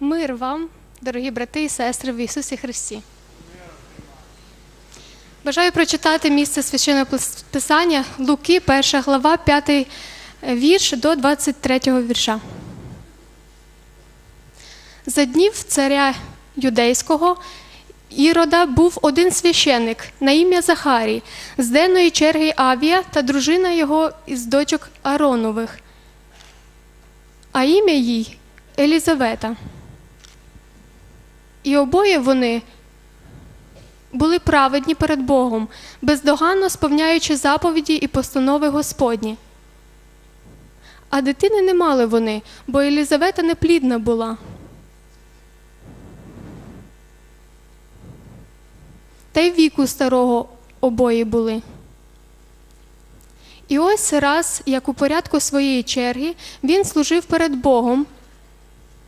Мир вам, дорогі брати і сестри в Ісусі Христі. Бажаю прочитати місце священного писання Луки, 1 глава, 5 вірш до 23 вірша. За днів царя юдейського Ірода був один священник на ім'я Захарій, з денної черги Авія та дружина його із дочок Аронових, а ім'я їй Елізавета. І обоє вони були праведні перед Богом, бездоганно сповняючи заповіді і постанови Господні. А дитини не мали вони, бо Елізавета неплідна була. Та й віку старого обоє були. І ось раз, як у порядку своєї черги, він служив перед Богом,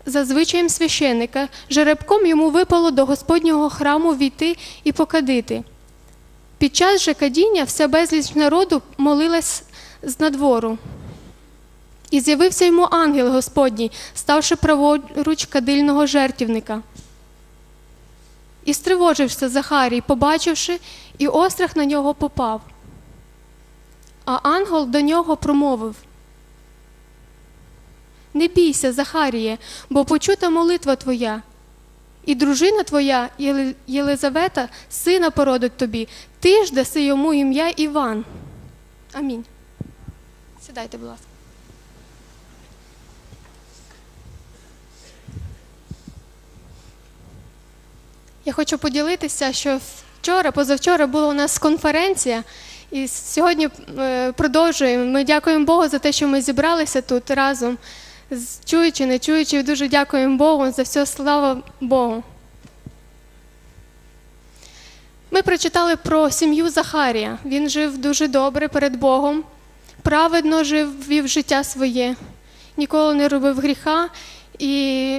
за звичаєм священика, жеребком йому випало до Господнього храму війти і покадити. Під час же кадіння вся безліч народу молилась з надвору. І з'явився йому ангел Господній, ставши праворуч кадильного жертівника. І стривожився Захарій, побачивши, і острах на нього попав. А ангел до нього промовив: Не бійся, Захаріє, бо почута молитва твоя, і дружина твоя, Єлизавета, сина породить тобі, ти ж даси йому ім'я Іван. Амінь. Сідайте, будь ласка. Я хочу поділитися, що вчора, позавчора була у нас конференція, і сьогодні е, продовжуємо. Ми дякуємо Богу за те, що ми зібралися тут разом, чуючи, не чуючи, дуже дякуємо Богу за все, слава Богу. Ми прочитали про сім'ю Захарія. Він жив дуже добре перед Богом, праведно жив, вів життя своє, ніколи не робив гріха, і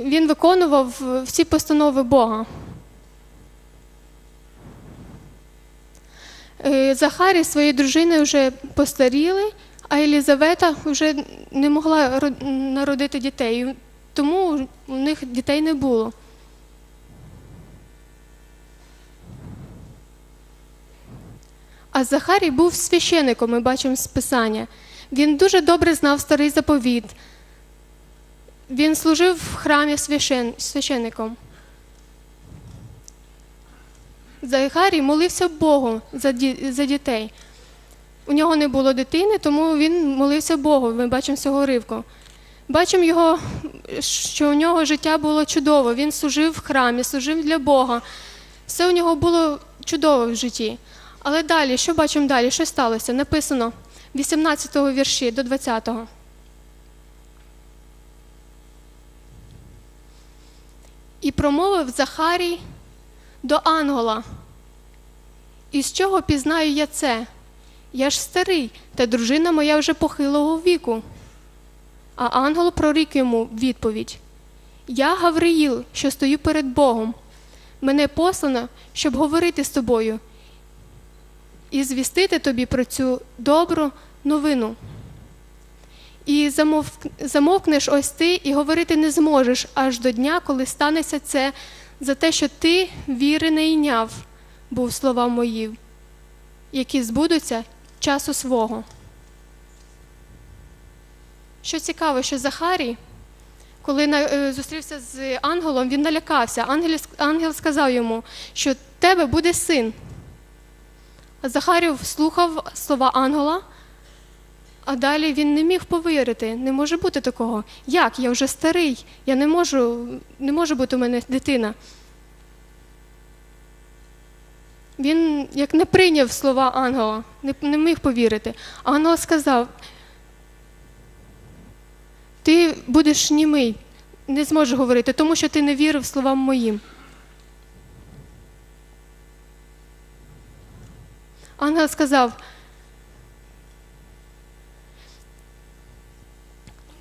він виконував всі постанови Бога. Е, Захарій зі своєю дружиною вже постаріли, а Елізавета вже не могла народити дітей, тому у них дітей не було. А Захарій був священником, ми бачимо з Писання. Він дуже добре знав старий заповіт. Він служив в храмі священ... священником. Захарій молився Богу за, ді... за дітей. У нього не було дитини, тому він молився Богу. Ми бачимо цього ривку. Бачимо його, що у нього життя було чудово. Він служив в храмі, служив для Бога. Все у нього було чудово в житті. Але далі, що бачимо далі? Що сталося? Написано 18 го вірші до 20. го І промовив Захарій до ангела. І з чого пізнаю я це? Я ж старий, та дружина моя вже похилого віку. А ангел прорік йому відповідь: Я Гавриїл, що стою перед Богом. Мене послано, щоб говорити з тобою і звістити тобі про цю добру новину. І замовкнеш ось ти і говорити не зможеш аж до дня, коли станеться це за те, що ти віри не йняв, був слова мої, які збудуться часу свого. Що цікаво, що Захарій, коли е, зустрівся з ангелом, він налякався. Ангел, ангел сказав йому, що тебе буде син. Захарів слухав слова ангела, а далі він не міг повірити. Не може бути такого. Як? Я вже старий, я не можу, не може бути у мене дитина. Він як не прийняв слова ангела, не, не міг повірити. Ангел сказав: ти будеш німий, не зможеш говорити, тому що ти не вірив словам моїм. Ангел сказав.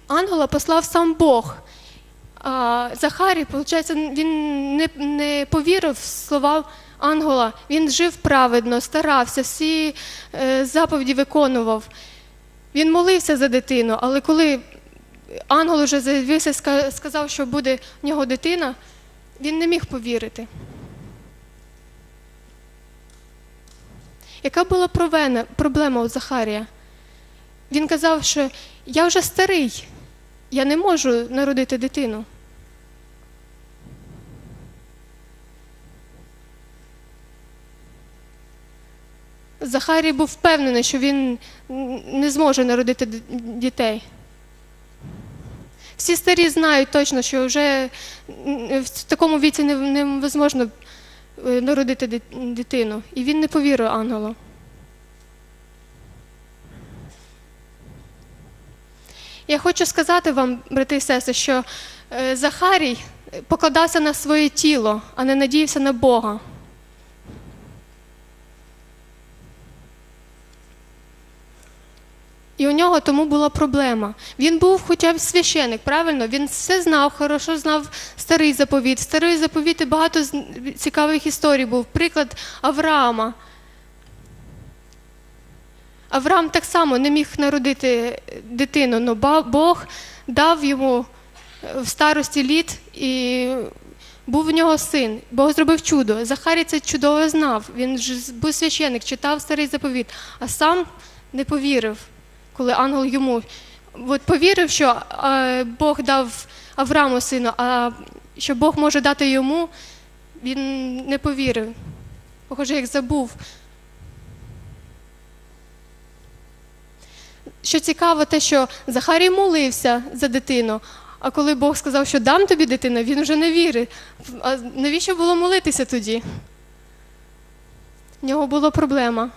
Ангела послав сам Бог. А Захарій, виходить, він не, не повірив в слова ангела. Він жив праведно, старався, всі е, заповіді виконував. Він молився за дитину, але коли ангел вже з'явився, сказав, що буде в нього дитина, він не міг повірити. Яка була проблема у Захарія? Він казав, що я вже старий, я не можу народити дитину. Захарій був впевнений, що він не зможе народити дітей. Всі старі знають точно, що вже в такому віці не- невозможно е, народити дитину. І він не повірив ангелу. Я хочу сказати вам, брати і сестри, що е, Захарій покладався на своє тіло, а не надіявся на Бога. І у нього тому була проблема. Він був хоча б священик, правильно? Він все знав, хорошо знав старий заповіт. Старий заповіт і багато цікавих історій був. Приклад Авраама. Авраам так само не міг народити дитину, але Бог дав йому е, в старості літ і був в нього син. Бог зробив чудо. Захарій це чудово знав. Він ж був священик, читав старий заповіт, а сам не повірив, коли ангел йому от повірив, що е, Бог дав Аврааму сину, а що Бог може дати йому, він не повірив. Похоже, як забув. Що цікаво, те, що Захарій молився за дитину, а коли Бог сказав, що дам тобі дитину, він вже не вірив. А навіщо було молитися тоді? В нього була проблема.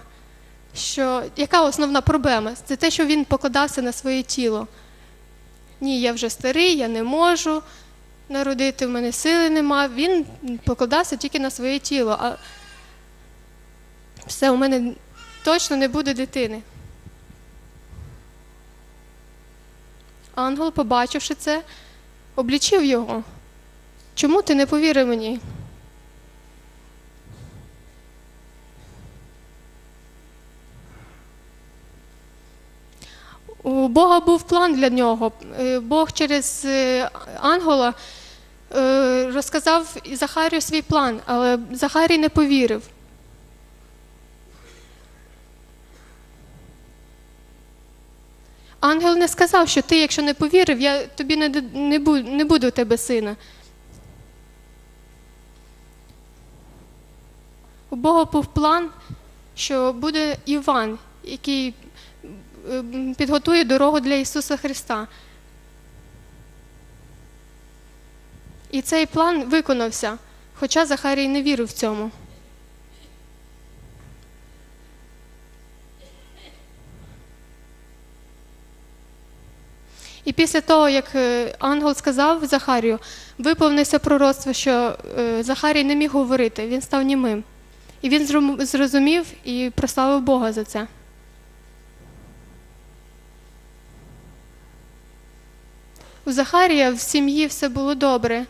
Що, яка основна проблема? Це те, що він покладався на своє тіло. Ні, я вже старий, я не можу народити, в мене сили нема. Він покладався тільки на своє тіло. А все, у мене точно не буде дитини. Ангел, побачивши це, облічив його. Чому ти не повірив мені? У Бога був план для нього. Е, Бог через е, ангела е, розказав Захарію свій план, але Захарій не повірив. Ангел не сказав, що ти, якщо не повірив, я тобі не, не, буду, не буду тебе сина. У Бога був план, що буде Іван, який підготує дорогу для Ісуса Христа. І цей план виконався, хоча Захарій не вірив в цьому. І після того, як е, ангел сказав Захарію, виповнився пророцтво, що е, Захарій не міг говорити, він став німим. І він зрозумів і прославив Бога за це. У Захарія в сім'ї все було добре.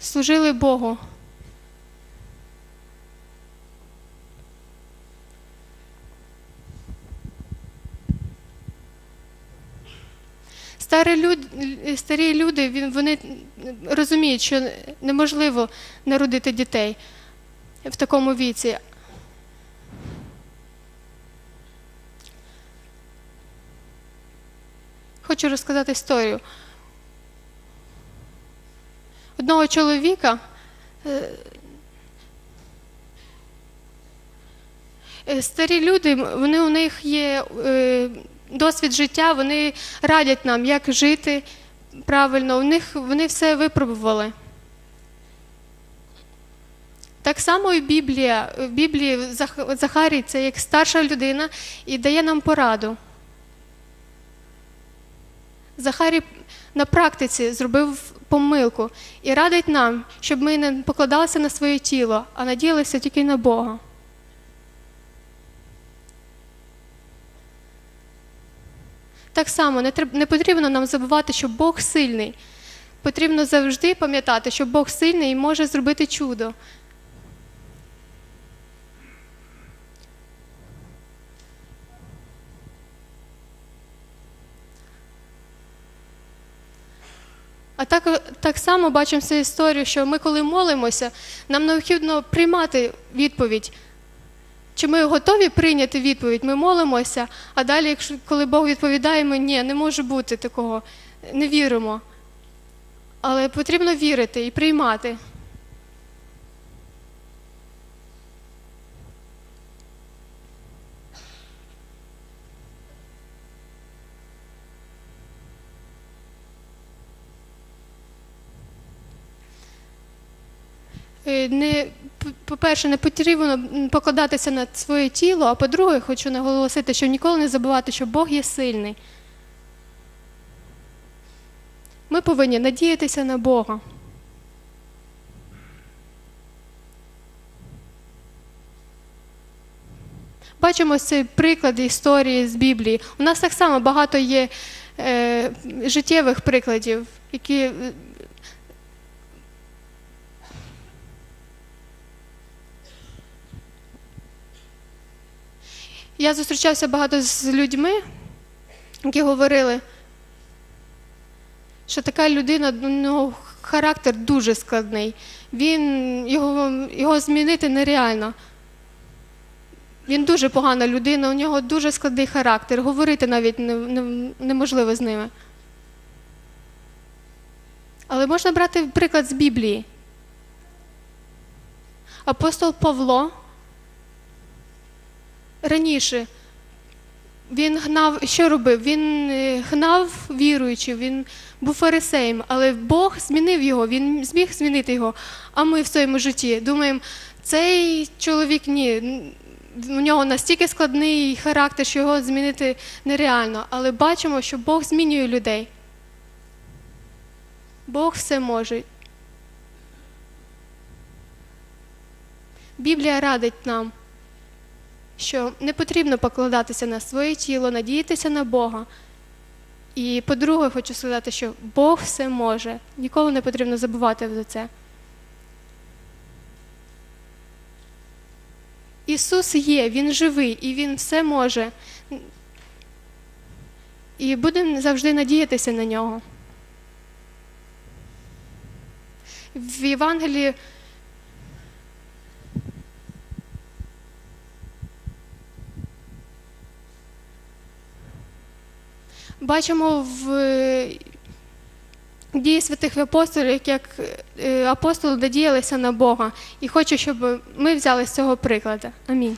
Служили Богу. Старі люди, старі люди вони розуміють, що неможливо народити дітей в такому віці. Хочу розказати історію. Одного чоловіка е, е, старі люди, вони у них є е, досвід життя, вони радять нам, як жити правильно. У них вони все випробували. Так само і Біблія. В Біблії Захарій це як старша людина і дає нам пораду. Захарій на практиці зробив помилку і радить нам, щоб ми не покладалися на своє тіло, а надіялися тільки на Бога. Так само не, потрібно нам забувати, що Бог сильний. Потрібно завжди пам'ятати, що Бог сильний і може зробити чудо. А так, так само бачимо цю історію, що ми, коли молимося, нам необхідно приймати відповідь. Чи ми готові прийняти відповідь? Ми молимося, а далі, якщо коли Бог відповідає, ми ні, не може бути такого, не віримо. Але потрібно вірити і приймати. Не, по-перше, не потрібно покладатися на своє тіло, а по-друге, хочу наголосити, що ніколи не забувати, що Бог є сильний. Ми повинні надіятися на Бога. Бачимо цей приклад історії з Біблії. У нас так само багато є е, життєвих прикладів, які Я зустрічався багато з людьми, які говорили, що така людина, у нього характер дуже складний. Він, його, його змінити нереально. Він дуже погана людина, у нього дуже складний характер. Говорити навіть не, не, неможливо з ними. Але можна брати приклад з Біблії. Апостол Павло раніше він гнав, що робив? Він е, гнав віруючи, він був фарисеєм, але Бог змінив його, він зміг змінити його. А ми в своєму житті думаємо, цей чоловік ні, у нього настільки складний характер, що його змінити нереально. Але бачимо, що Бог змінює людей. Бог все може. Біблія радить нам що не потрібно покладатися на своє тіло, надіятися на Бога. І по-друге, хочу сказати, що Бог все може. Ніколи не потрібно забувати за це. Ісус є, Він живий і Він все може. І будемо завжди надіятися на нього. В Євангелії бачимо в е, дії святих апостолів, як е, апостоли надіялися на Бога. І хочу, щоб ми взяли з цього прикладу. Амінь.